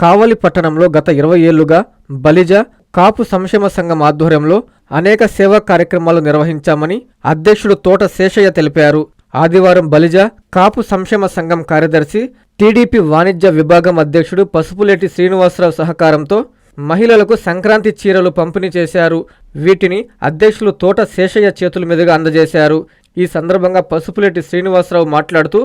కావలి పట్టణంలో గత ఇరవై ఏళ్ళుగా బలిజ కాపు సంక్షేమ సంఘం ఆధ్వర్యంలో అనేక సేవా కార్యక్రమాలు నిర్వహించామని అధ్యక్షుడు తోట శేషయ్య తెలిపారు. ఆదివారం బలిజ కాపు సంక్షేమ సంఘం కార్యదర్శి టీడీపీ వాణిజ్య విభాగం అధ్యక్షుడు పసుపులేటి శ్రీనివాసరావు సహకారంతో మహిళలకు సంక్రాంతి చీరలు పంపిణీ చేశారు. వీటిని అధ్యక్షులు తోట శేషయ్య చేతుల మీదుగా అందజేశారు. ఈ సందర్భంగా పసుపులేటి శ్రీనివాసరావు మాట్లాడుతూ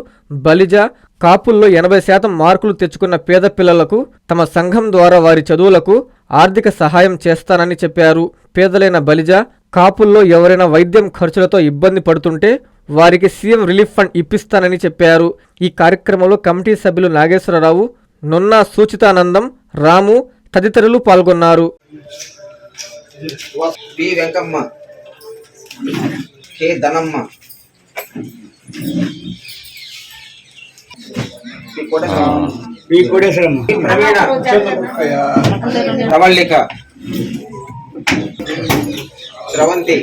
బలిజ కాపుల్లో ఎనభై శాతం మార్కులు తెచ్చుకున్న పేద పిల్లలకు తమ సంఘం ద్వారా వారి చదువులకు ఆర్థిక సహాయం చేస్తానని చెప్పారు. పేదలైన బలిజ కాపుల్లో ఎవరైనా వైద్యం ఖర్చులతో ఇబ్బంది పడుతుంటే వారికి సీఎం రిలీఫ్ ఫండ్ ఇప్పిస్తానని చెప్పారు. ఈ కార్యక్రమంలో కమిటీ సభ్యులు నాగేశ్వరరావు నున్నా సూచితానందం రాము తదితరులు పాల్గొన్నారు. K Dhanamma. P Koteswaramma. Pravalika Sravanthi.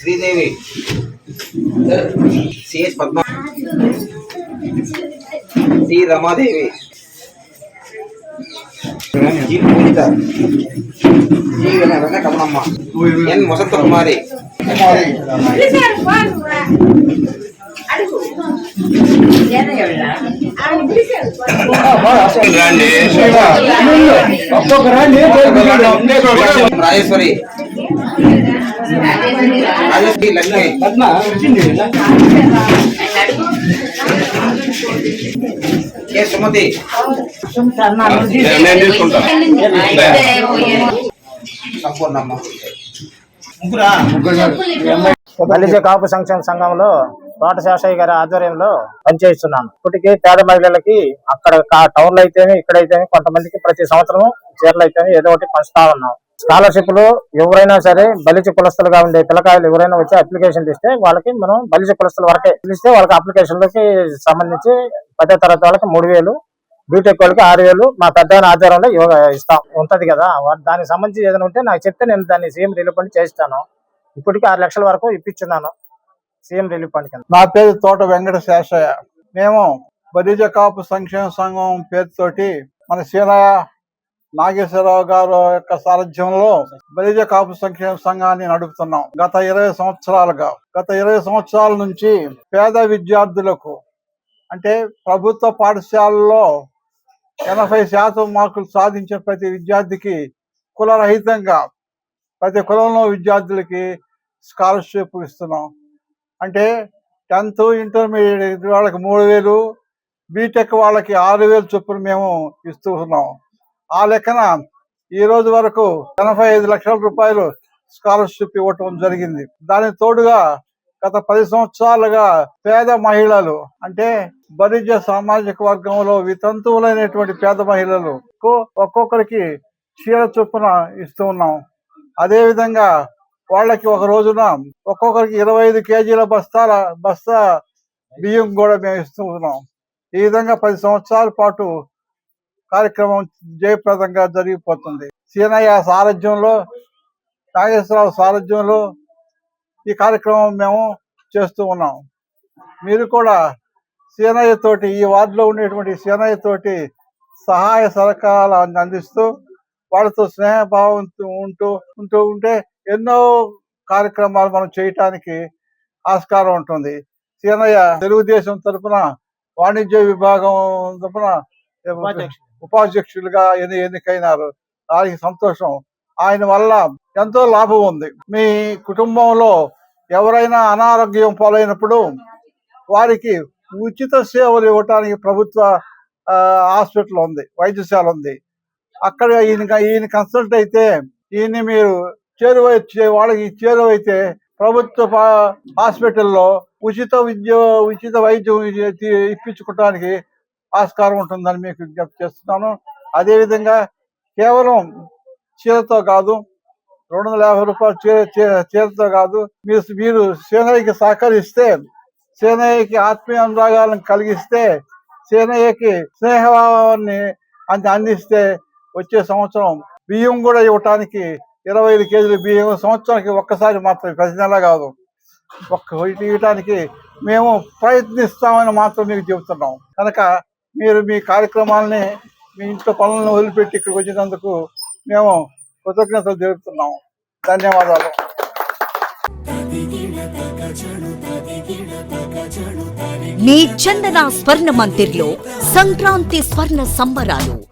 Sridevi. CS Padma. C. Ramadevi. G. Poojitha G. వెన వెన కమలమ్మ. ఎన్. వసంత కుమారి రాజేశ్వరి రాజేశ్వరి లక్ష్మి కె సుమతి సంపూర్ణమ్మ బలిజ కాపు సంక్షేమ సంఘంలో తోట శేషయ్య గారి ఆధ్వర్యంలో పనిచేస్తున్నాను. ఇప్పటికీ పేద మహిళలకి అక్కడ టౌన్లో అయితేనే ఇక్కడైతేనే కొంతమందికి ప్రతి సంవత్సరం చీరలు అయితేనే ఏదో ఒకటి పంచుతా ఉన్నాం. స్కాలర్షిప్లు ఎవరైనా సరే బలిజ కులస్తులుగా ఉండే పిల్లకాయలు ఎవరైనా వచ్చి అప్లికేషన్ ఇస్తే వాళ్ళకి మనం బలిజ కులస్తుల వరకే. ఇస్తే వాళ్ళకి అప్లికేషన్లకి సంబంధించి పదో తరగతి వాళ్ళకి మూడు వేలు బీటెక్ వాళ్ళకి ఆరు వేలు మా పెద్ద ఆధారంలో ఇస్తాం. ఉంటది కదా. దానికి సంబంధించి ఏదైనా ఉంటే నాకు చెప్తే నేను దాన్ని సీఎం రిలీఫ్ ఫండ్ చేస్తాను ఇప్పటికి ఆరు లక్షల వరకు ఇప్పించున్నాను సీఎం రిలీఫ్ ఫండ్ కింద. నా పేరు తోట వెంకట శేషయ్య మేము బలిజ కాపు సంక్షేమ సంఘం పేరుతోటి మన సీనయ్య నాగేశ్వరరావు గారు యొక్క సారథ్యంలో బలిజ కాపు సంక్షేమ సంఘాన్ని నడుపుతున్నాం. గత ఇరవై సంవత్సరాలుగా. గత ఇరవై సంవత్సరాల నుంచి పేద విద్యార్థులకు అంటే ప్రభుత్వ పాఠశాలలో ఎనభై శాతం మార్కులు సాధించిన ప్రతి విద్యార్థికి కులరహితంగా ప్రతి కులంలో విద్యార్థులకి స్కాలర్షిప్ ఇస్తున్నాం. అంటే టెన్త్ ఇంటర్మీడియట్ వాళ్ళకి మూడు వేలు బీటెక్ వాళ్ళకి ఆరు వేలు చొప్పున మేము ఇస్తూ ఉన్నాం. ఆ లెక్కన ఈ రోజు వరకు ఎనభై ఐదు లక్షల రూపాయలు స్కాలర్షిప్ ఇవ్వటం జరిగింది. దానికి తోడుగా గత పది సంవత్సరాలుగా పేద మహిళలు అంటే బలిజ సామాజిక వర్గంలో వితంతువులైనటువంటి పేద మహిళలు ఒక్కొక్కరికి చీర చొప్పున ఇస్తూ ఉన్నాం. అదే విధంగా వాళ్ళకి ఒక రోజున ఒక్కొక్కరికి ఇరవై ఐదు కేజీల బస్తాల బస్తా బియ్యం కూడా మేము ఇస్తూ ఉన్నాం. ఈ విధంగా పది సంవత్సరాల పాటు కార్యక్రమం జయప్రదంగా జరిగిపోతుంది. సీనయ్య సారథ్యంలో నాగేశ్వరరావు సారథ్యంలో ఈ కార్యక్రమం మేము చేస్తూ ఉన్నాం. మీరు కూడా సీనయ్య తోటి ఈ వార్డులో ఉండేటువంటి సీనయ్య తోటి సహాయ సహకారాలు అందిస్తూ వాళ్ళతో స్నేహభావంతో ఉంటూ ఉంటూ ఉంటే ఎన్నో కార్యక్రమాలు మనం చేయటానికి ఆస్కారం ఉంటుంది. సీనయ్య తెలుగుదేశం తరపున వాణిజ్య విభాగం తరపున ఉపాధ్యక్షులుగా ఎన్ని ఎన్నికైనారు దానికి సంతోషం. ఆయన వల్ల ఎంతో లాభం ఉంది. మీ కుటుంబంలో ఎవరైనా అనారోగ్యం పాలైనప్పుడు వారికి ఉచిత సేవలు ఇవ్వటానికి ప్రభుత్వ హాస్పిటల్ ఉంది వైద్యశాల ఉంది. అక్కడ ఈయన ఈయన కన్సల్ట్ అయితే ఈయన మీరు చేరువ వాళ్ళకి చేరువైతే ప్రభుత్వ పా- హాస్పిటల్లో ఉచిత విద్య ఉచిత వైద్యం తీ- ఇప్పించుకోవటానికి ఆస్కారం ఉంటుందని మీకు విజ్ఞప్తి చేస్తున్నాను. అదేవిధంగా కేవలం చీరతో కాదు రెండు వందల యాభై రూపాయలు చీర చీరతో కాదు మీరు మీరు సేనయ్యకి సహకరిస్తే సేనయ్యకి ఆత్మీయ అనురాగాలను కలిగిస్తే సేనయ్యకి స్నేహభావాన్ని అంది అందిస్తే వచ్చే సంవత్సరం బియ్యం కూడా ఇవ్వటానికి ఇరవై ఐదు కేజీల బియ్యం సంవత్సరానికి ఒక్కసారి మాత్రం ప్రతి నెల కాదు. ఒక్క ఇవ్వటానికి మేము ప్రయత్నిస్తామని మాత్రం మీకు చెబుతున్నాం. కనుక మీరు మీ కార్యక్రమాలని మీ ఇంట్లో పనులను వదిలిపెట్టి ఇక్కడికి వచ్చినందుకు మేము కృతజ్ఞతలు తెలుపుతున్నాము. ధన్యవాదాలు. మీ చందన స్వర్ణ మందిర్లో సంక్రాంతి స్వర్ణ సంబరాలు.